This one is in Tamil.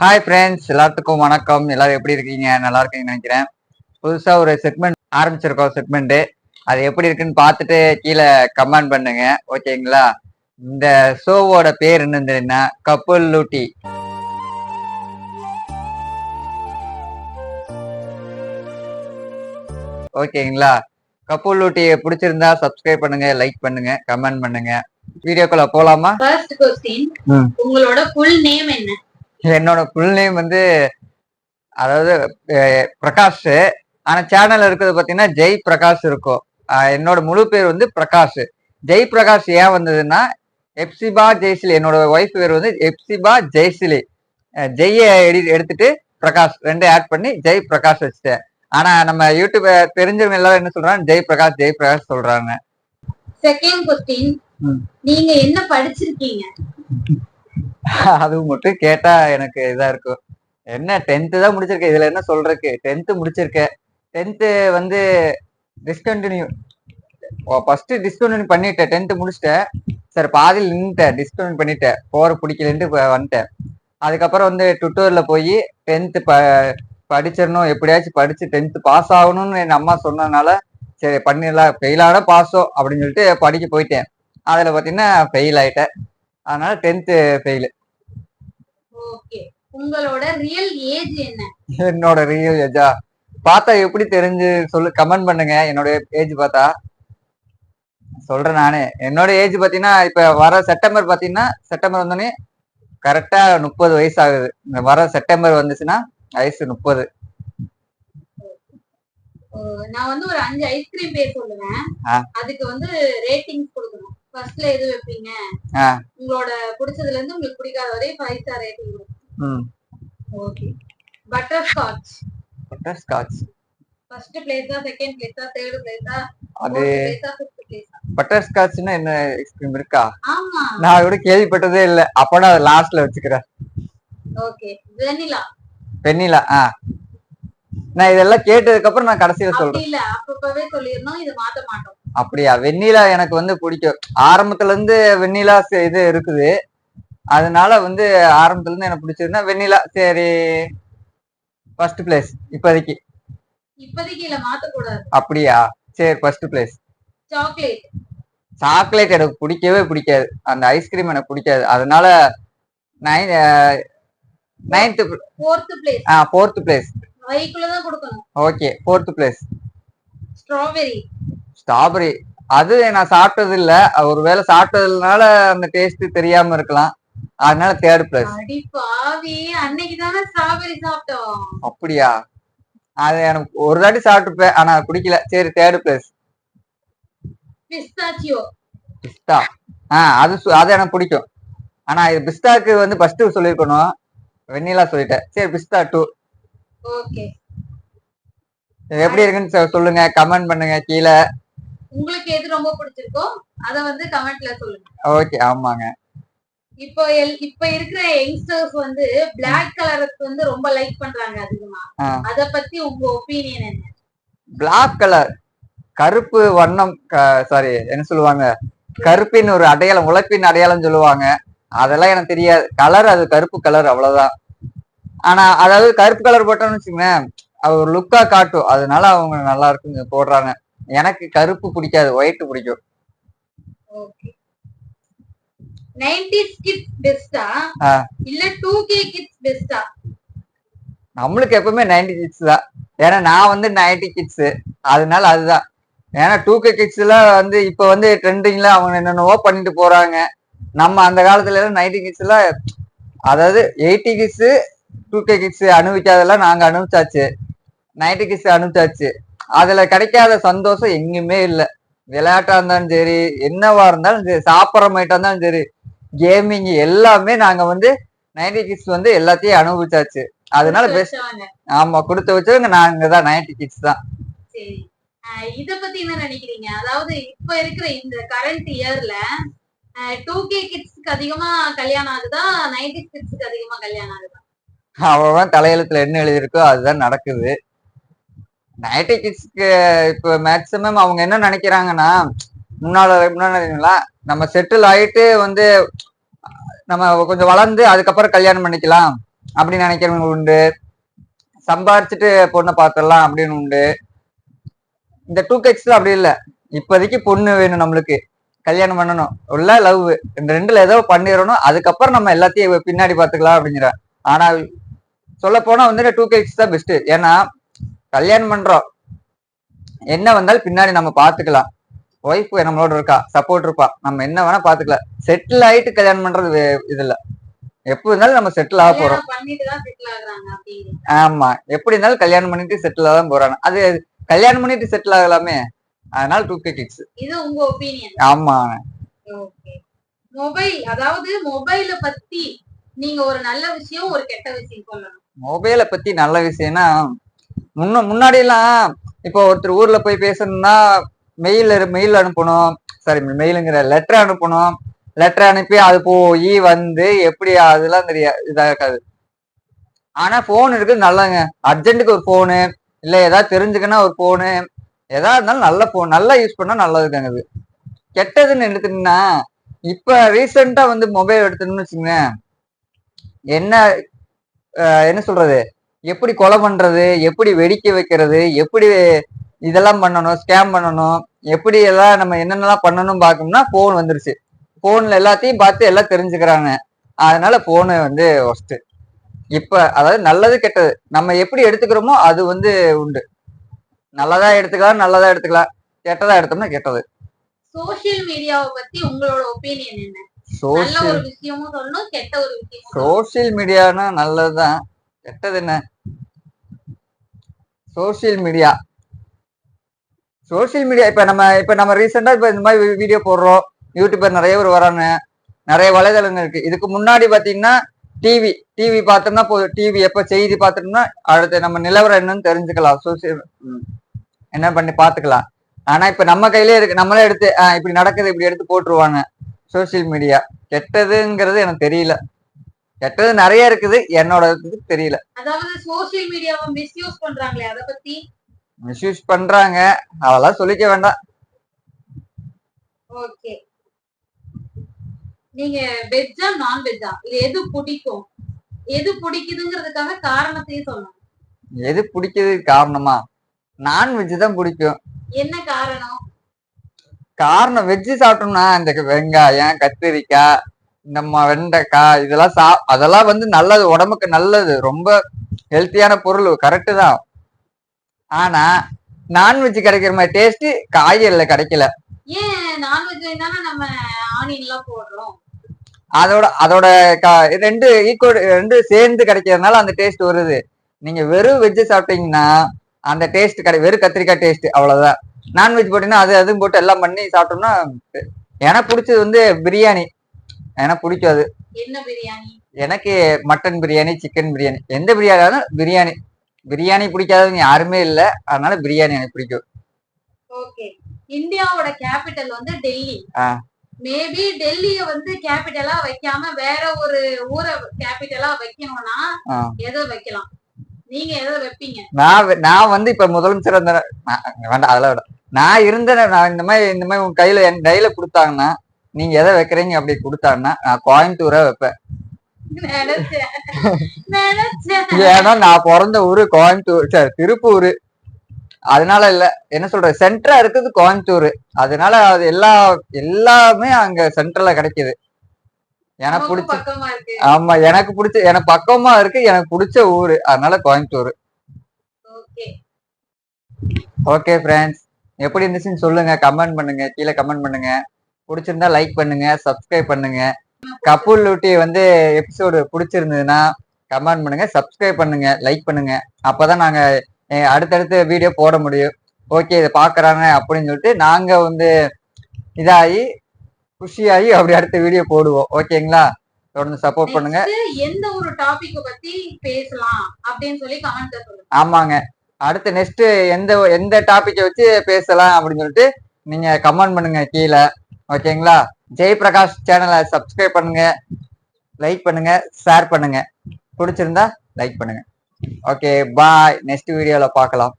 ஹாய் ஃப்ரெண்ட்ஸ் எல்லாத்துக்கும் வணக்கம். எல்லாரும் எப்படி இருக்கீங்க? நல்லா இருக்கீங்கன்னு நினைக்கிறேன். புதுசா ஒரு செக்மெண்ட் ஆரம்பிச்சிருக்கோம் செக்மெண்ட் அது எப்படி இருக்குன்னு பார்த்துட்டு கீழே கமெண்ட் பண்ணுங்க. ஓகேங்களா இந்த ஷோவோட பேர் என்னதுன்னா கப்புல் லூட்டி. ஓகேங்களா கப்புல் லூட்டியை பிடிச்சிருந்தா சப்ஸ்கிரைப் பண்ணுங்க லைக் பண்ணுங்க கமெண்ட் பண்ணுங்க. வீடியோக்குள்ள போலாமா? First question. உங்களோட ஃபுல் நேம் என்ன? என்னோட ஃபுல் நேம் வந்து அதாவது பிரகாஷ். ஆனா சேனல் இருக்கிறது பாத்தீங்கன்னா ஜெய் பிரகாஷ் இருக்கும். என்னோட முழு பேர் வந்து பிரகாஷ். ஜெய் பிரகாஷ் ஏன் வந்ததுன்னா எப்சிபா ஜெய்சிலி என்னோட ஒய்ஃப் பேர் வந்து எப்சிபா ஜெய்சிலி. ஜெய்ய எடி எடுத்துட்டு பிரகாஷ் ரெண்டும் ஆட் பண்ணி ஜெய் பிரகாஷ் வச்சுட்டேன். ஆனா நம்ம யூடியூப் தெரிஞ்சவங்க எல்லாரும் என்ன சொல்றாங்க? ஜெய் பிரகாஷ் ஜெய் பிரகாஷ் சொல்றாங்க. Second question. நீங்க என்ன படிச்சிருக்கீங்க? அது மட்டும் கேட்டா எனக்கு இதா இருக்கும். என்ன டென்த்து தான் முடிச்சிருக்கேன். இதுல என்ன சொல்றதுக்கு? டென்த்து முடிச்சிருக்கேன். டென்த்து வந்து டிஸ்கண்டினியூ ஃபர்ஸ்ட் டிஸ்கண்டினியூ பண்ணிட்டேன். டென்த்து முடிச்சிட்டேன். சரி பாதியில் நின்றுட்டேன் டிஸ்கண்டினியூ பண்ணிட்டேன். போற பிடிக்கலன்ட்டு வந்துட்டேன். அதுக்கப்புறம் வந்து டுட்டோர்ல போய் டென்த்து ப படிச்சிடணும். எப்படியாச்சும் படிச்சு டென்த்து பாஸ் ஆகணும்னு என் அம்மா சொன்னதுனால சரி பண்ணிடலாம். ஃபெயிலான பாஸோ அப்படின்னு சொல்லிட்டு படிக்க போயிட்டேன். அதில் பார்த்தீங்கன்னா ஃபெயில் ஆயிட்டேன். அதனால டென்த்து ஃபெயில் ஓகே உங்களோட ரியல் ஏஜ் என்ன? என்னோட ரியல் ஏஜா பார்த்தா எப்படி தெரிஞ்சு சொல்லு கமெண்ட் பண்ணுங்க. என்னோட ஏஜ் பார்த்தா? சொல்றேன் நானே. என்னோட ஏஜ் பாத்தீங்கன்னா இப்ப வர செப்டம்பர் பாத்தீங்கன்னா செப்டம்பர் வந்தோடனே கரெக்டா முப்பது வயசு ஆகுது. இந்த வர செப்டம்பர் வந்துச்சுன்னா வயசு முப்பது. நான் வந்து ஒரு அஞ்சு ஐஸ்கிரீம் பேர் சொல்லுவேன். அதுக்கு வந்து கொடுக்கணும் ஃபர்ஸ்ட்ல எது வைப்பீங்க. உங்களோட பிடிச்சதுல இருந்து உங்களுக்கு பிடிக்காத வரை ஃபைவ் ஸ்டார் ரேட்டிங் ம். Okay butter scotch butter scotch first பிளேஸா second பிளேஸா தேர்ட் பிளேஸா அது பட்டர் ஸ்காட்ச்னா என்ன ஐஸ்கிரீம் இருக்கா? ஆமா. நான் கூட கேள்விப்பட்டதே இல்லை. அப்ப நான் லாஸ்ட்ல வச்சுக்கிறேன். ஓகே வெனிலா வெண்ணிலா ஆ. நான் இதெல்லாம் கேட்டதுக்கு அப்புறம் நான் கடைசியில சொல்றேன். இல்ல. அப்பப்பவே சொல்லிடணும். இதை மாத்த மாட்டோம். அப்படியா? வெண்ணிலா எனக்கு வந்து பிடிக்கும். ஆரம்பத்துல இருந்து வெண்ணிலா இது இருக்குது. அதனால வந்து ஆரம்பத்துல இருந்து எனக்கு பிடிச்சதுன்னா வெண்ணிலா. சரி. ஃபர்ஸ்ட் பிளேஸ் இப்போதைக்கு. இப்போதைக்கு இல்ல மாத்த கூடாது. அப்படியா? சரி ஃபர்ஸ்ட் பிளேஸ் சாக்லேட். சாக்லேட் எனக்கு பிடிக்கவே பிடிக்காது. அந்த ஐஸ்கிரீம் எனக்கு பிடிக்காது. அதனால நைன் நைன்த்து ஃபோர்த் பிளேஸ் ஆ ஃபோர்த் பிளேஸ் வைக்குள்ளதான் கொடுக்கணும். Okay fourth place strawberry strawberry அது நான் சாப்பிட்டது இல்ல ஒருவேளை சாப்பிட்டதுனால அந்த டேஸ்ட் தெரியாம இருக்கலாம். அதனால தேர்ட் பிளேஸ் அப்படியா? அது எனக்கு ஒரு தாட்டி சாப்பிட்டுப்பேன். ஆனா அது பிடிக்கல. சரி தேர்ட் பிளேஸ் பிஸ்தா. ஆ அது அது எனக்கு பிடிக்கும். ஆனா இது பிஸ்தாக்கு வந்து ஃபர்ஸ்ட் சொல்லியிருக்கணும். வெண்ணிலா சொல்லிட்டேன். சரி பிஸ்தா டூ ஓகே. எப்படி இருக்குன்னு சொல்லுங்க. கமெண்ட் பண்ணுங்க கீழே. உங்களுக்கு எது ரொம்ப பிடிச்சிருக்கோ அத வந்து கமெண்ட்ல சொல்லுங்க. ஓகே ஆமாங்க. இப்போ இப்ப இருக்கிற யங்ஸ்டர்ஸ் வந்து பிளாக் கலருக்கு வந்து ரொம்ப லைக் பண்றாங்க அதிகமா. அத பத்தி உங்க ஒப்பீனியன் என்ன? Black கலர் கருப்பு வண்ணம் சாரி என்ன சொல்லுவாங்க? கருப்பின் ஒரு அடையாளம் உழைப்பின் அடையாளம் சொல்லுவாங்க. அதெல்லாம் எனக்கு தெரியாது. கலர் அது கருப்பு கலர் அவ்வளவுதான். ஆனா அதாவது கருப்பு கலர் போட்டோம்னு வச்சுக்கோங்களேன் அது ஒரு லுக்கா காட்டும். அதனால அவங்க நல்லா இருக்குங்க போடுறாங்க. எனக்கு கருப்பு பிடிக்காது ஒயிட் பிடிக்கும். நம்மளுக்கு எப்பவுமே நைன்டி கிட்ஸ் தான். ஏன்னா நான் வந்து நைன்டி கிட்ஸ் அதனால அதுதான். ஏன்னா டூ கே கிட்ஸ்ல வந்து இப்ப வந்து ட்ரெண்டிங்ல அவங்க என்னென்னவோ பண்ணிட்டு போறாங்க. நம்ம அந்த காலத்துல எல்லாம் நைன்டி கிட்ஸ்ல அதாவது eighty kids two K kids அனுபவிக்காதெல்லாம் நாங்க அனுபவிச்சாச்சு. Ninety kids அனுபவிச்சாச்சு. அதுல கிடைக்காத சந்தோஷம் எங்கேயுமே இல்லை. விளையாட்டா இருந்தாலும் சரி என்னவா இருந்தாலும் சரி சாப்பிட்ற மாட்டா இருந்தாலும் சரி கேமிங் எல்லாமே நாங்க வந்து நைன்டி கிட்ஸ் வந்து எல்லாத்தையும் அனுபவிச்சாச்சு. அதனால பெஸ்ட். ஆமா கொடுத்து வச்சவங்க நாங்க தான் நைன்டி கிட்ஸ் தான். இத பத்தி என்ன நினைக்கிறீங்க? அதாவது இப்ப இருக்கிற இந்த கரண்ட் இயர்ல டூ கே கிட்ஸ்க்கு அதிகமா கல்யாணம் ஆகுதா? நைன்டி கிட்ஸ்க்கு அதிகமா கல்யாணம் ஆகுதா? அவன் தலையெழுத்துல என்ன எழுதியிருக்கோ அதுதான் நடக்குது. நைன்டி கிட்ஸ்க்கு இப்போ மேக்சிமம் அவங்க என்ன நினைக்கிறாங்கன்னா முன்னால முன்னாடிங்களா நம்ம செட்டில் ஆயிட்டு வந்து நம்ம கொஞ்சம் வளர்ந்து அதுக்கப்புறம் கல்யாணம் பண்ணிக்கலாம் அப்படின்னு நினைக்கிறவங்க உண்டு. சம்பாரிச்சுட்டு பொண்ணை பார்த்துடலாம் அப்படின்னு உண்டு. இந்த டூ கெக்ஸ்ல அப்படி இல்லை. இப்போதைக்கு பொண்ணு வேணும் நம்மளுக்கு. கல்யாணம் பண்ணணும். உள்ள லவ் இந்த ரெண்டுல ஏதோ பண்ணிடணும். அதுக்கப்புறம் நம்ம எல்லாத்தையும் பின்னாடி பார்த்துக்கலாம் அப்படிங்கிற. ஆனால் சொல்ல போனா வந்து டூ கேக்ஸ் தான் பெஸ்ட் ஏன்னா கல்யாணம் பண்றோம். என்ன வந்தாலும் பின்னாடி நம்ம பார்த்துக்கலாம் ஒய்ஃப் நம்மளோட இருக்கா? சப்போர்ட் இருப்பா. நம்ம என்ன வேணா பார்த்துக்கலாம் செட்டில் ஆயிட்டு கல்யாணம் பண்றது இது இல்ல. எப்போ இருந்தாலும் நம்ம செட்டில் ஆக போறோம். ஆமா. எப்படி இருந்தாலும் கல்யாணம் பண்ணிட்டு செட்டில் தான் போறாங்க. அது கல்யாணம் பண்ணிட்டு செட்டில் ஆகலாமே. அதனால டூ கே கிட்ஸ் இது உங்க ஒப்பீனியன் ஆமா. மொபைல் அதாவது மொபைல பத்தி நீங்க ஒரு நல்ல விஷயம் ஒரு கெட்ட விஷயம் சொல்லணும். மொபைலை பத்தி நல்ல விஷயம்னா முன்ன முன்னாடியெல்லாம் இப்போ ஒருத்தர் ஊர்ல போய் பேசணும்னா மெயில் மெயில் அனுப்பணும். சாரி மெயிலுங்கிற லெட்டர் அனுப்பணும். லெட்டர் அனுப்பி அது போய் வந்து எப்படி அதெல்லாம் தெரியாது இதாக இருக்காது ஆனா போன் இருக்குது நல்லங்க. அர்ஜென்ட்டுக்கு ஒரு போனு இல்ல ஏதாவது தெரிஞ்சுக்கன்னா ஒரு போனு எதா இருந்தாலும் நல்ல போன் நல்லா யூஸ் பண்ணா நல்லதுதாங்க அது. கெட்டதுன்னு எடுத்துட்டீங்கன்னா இப்ப ரீசெண்டா வந்து மொபைல் எடுத்துன்னு வச்சுக்கோங்க என்ன என்ன சொல்றது? எப்படி கொலை பண்றது எப்படி வெடிக்க வைக்கிறது எப்படி இதெல்லாம் பண்ணணும் ஸ்கேம் பண்ணணும் எப்படி எல்லாம் நம்ம என்னென்னலாம் பண்ணணும் பார்க்கணும்னா போன் வந்துருச்சு. போன்ல எல்லாத்தையும் பார்த்து எல்லாம் தெரிஞ்சுக்கிறாங்க. அதனால போனு வந்து ஒஸ்ட் இப்ப அதாவது நல்லது கெட்டது. நம்ம எப்படி எடுத்துக்கிறோமோ அது வந்து உண்டு. நல்லதா எடுத்துக்கலாம் நல்லதா எடுத்துக்கலாம். கெட்டதா எடுத்தோம்னா கெட்டது. சோஷியல் மீடியாவை பத்தி உங்களோட ஒப்பீனியன் என்ன? சோசியல் ஒரு விஷயமும் சொல்லணும் கெட்ட ஒரு விஷயமும் சொல்லணும். சோசியல் மீடியானா நல்லதுதான். கெட்டது என்ன சோசியல் மீடியா சோசியல் மீடியா இப்ப நம்ம இப்ப நம்ம ரீசெண்டா இப்போ இந்த மாதிரி வீடியோ போடுறோம். யூடியூபர் நிறைய பேர் வராங்க. நிறைய வலைதளங்கள் இருக்கு. இதுக்கு முன்னாடி பாத்தீங்கன்னா டிவி டிவி பார்த்தோம்னா போதும். டிவி எப்போ செய்தி பார்த்துட்டோம்னா அடுத்து நம்ம நிலவரம் என்னன்னு தெரிஞ்சுக்கலாம். சோசியல் என்ன பண்ணி பார்த்துக்கலாம். ஆனா இப்ப நம்ம கையிலே இருக்கு. நம்மளே எடுத்து ஆஹ் இப்படி நடக்குது இப்படி எடுத்து போட்டுருவாங்க. சோசியல் மீடியா கெட்டதுங்கிறது எனக்கு தெரியல. கெட்டது நிறைய இருக்குது. என்னோட இதுக்கு தெரியல. அதாவது சோஷியல் மீடியாவை மிஸ்யூஸ் பண்றாங்களே அத பத்தி? மிஸ்யூஸ் பண்றாங்க. அதெல்லாம் சொல்லிக்க வேண்டாம். ஓகே நீங்க வெஜ்ஜா நான் வெஜ்ஜா இது எது பிடிக்கும்? எது பிடிக்குதுங்கிறதுக்காக காரணத்தையும் சொல்லணும். எது பிடிக்கிறது காரணமா? நான்வெஜ் தான் பிடிக்கும். என்ன காரணம்? காரணம் வெஜ்ஜு சாப்பிட்டோம்னா இந்த வெங்காயம் கத்திரிக்காய் நம்ம வெண்டைக்காய் இதெல்லாம் சா அதெல்லாம் வந்து நல்லது உடம்புக்கு நல்லது. ரொம்ப ஹெல்த்தியான பொருள் கரெக்டு தான். ஆனா நான்வெஜ் கிடைக்கிற மாதிரி டேஸ்ட் காய்கறில கிடைக்கல. அதோட அதோட ரெண்டு ஈக்குவல் ரெண்டு சேர்ந்து கிடைக்கிறதுனால அந்த டேஸ்ட் வருது. நீங்க வெறும் வெஜ் சாப்பிட்டீங்கன்னா அந்த டேஸ்ட் கிடை வெறும் கத்திரிக்காய் டேஸ்ட் அவ்வளவுதான். நான்வெஜ் போட்டீங்கன்னா அது அதுவும் போட்டு எல்லாம் பண்ணி சாப்பிட்டோம்னா எனக்கு பிடிச்சது வந்து பிரியாணி. என்ன பிரியாணி? எனக்கு மட்டன் பிரியாணி சிக்கன் பிரியாணி. எந்த பிரியாணி ஆனாலும் பிரியாணி. பிரியாணி பிடிக்காதவங்க யாருமே இல்லை. அதனால பிரியாணி எனக்கு பிடிக்கும். ஓகே. இந்தியாவோட கேபிட்டல் வந்து டெல்லி. மேபி டெல்லிய வந்து கேபிட்டலா வைக்காம வேற ஒரு ஊரை கேபிட்டலா வைக்கணும்னா. எதை வைக்கலாம்? நீங்க எதை வைப்பீங்க? நான் நான் வந்து இப்ப முதலமைச்சர் வேண்டாம் அதெல்லாம் நான் இருந்த நான் இந்த மாதிரி இந்த மாதிரி உங்க கையில என் கையில கொடுத்தாங்கன்னா நீங்க எதை வைக்கிறீங்க அப்படி கொடுத்தாங்கன்னா நான் கோயம்புத்தூரை வைப்பேன். ஏன்னா நான் பிறந்த ஊரு கோயம்புத்தூர் சரி திருப்பூர். அதனால இல்ல என்ன சொல்றது சென்டரா இருக்குது கோயம்புத்தூர். அதனால அது எல்லா எல்லாமே அங்க சென்ட்ரல்ல கிடைக்குது. எனக்கு பிடிச்ச ஆமா எனக்கு பிடிச்ச எனக்கு பக்கமா இருக்கு எனக்கு பிடிச்ச ஊரு. அதனால கோயம்புத்தூர். ஓகே. ஓகே ஃப்ரெண்ட்ஸ் எப்படி இருந்துச்சுன்னு சொல்லுங்க. கமெண்ட் பண்ணுங்க. கீழே கமெண்ட் பண்ணுங்க. பிடிச்சிருந்தா லைக் பண்ணுங்க சப்ஸ்கிரைப் பண்ணுங்க. கபூல் லூட்டி வந்து எபிசோடு பிடிச்சிருந்ததுன்னா கமெண்ட் பண்ணுங்க சப்ஸ்கிரைப் பண்ணுங்க லைக் பண்ணுங்க. அப்பதான் நாங்க அடுத்தடுத்த வீடியோ போட முடியும். ஓகே இதை பாக்குறாங்க அப்படின்னு சொல்லிட்டு நாங்க வந்து இதாகி குஷியாகி அப்படி அடுத்த வீடியோ போடுவோம். ஓகேங்களா தொடர்ந்து சப்போர்ட் பண்ணுங்க. எந்த ஒரு டாபிக் பத்தி பேசலாம் அப்படின்னு சொல்லி கமெண்ட் சொல்லுங்க. ஆமாங்க. அடுத்து நெக்ஸ்ட் எந்த எந்த டாபிக்கை வச்சு பேசலாம் அப்படின்னு சொல்லிட்டு நீங்க கமெண்ட் பண்ணுங்க கீழே. ஓகேங்களா? ஜெய் பிரகாஷ் சேனலை சப்ஸ்கிரைப் பண்ணுங்க. லைக் பண்ணுங்க. ஷேர் பண்ணுங்க. பிடிச்சிருந்தா லைக் பண்ணுங்க. ஓகே பாய் நெக்ஸ்ட் வீடியோவில் பார்க்கலாம்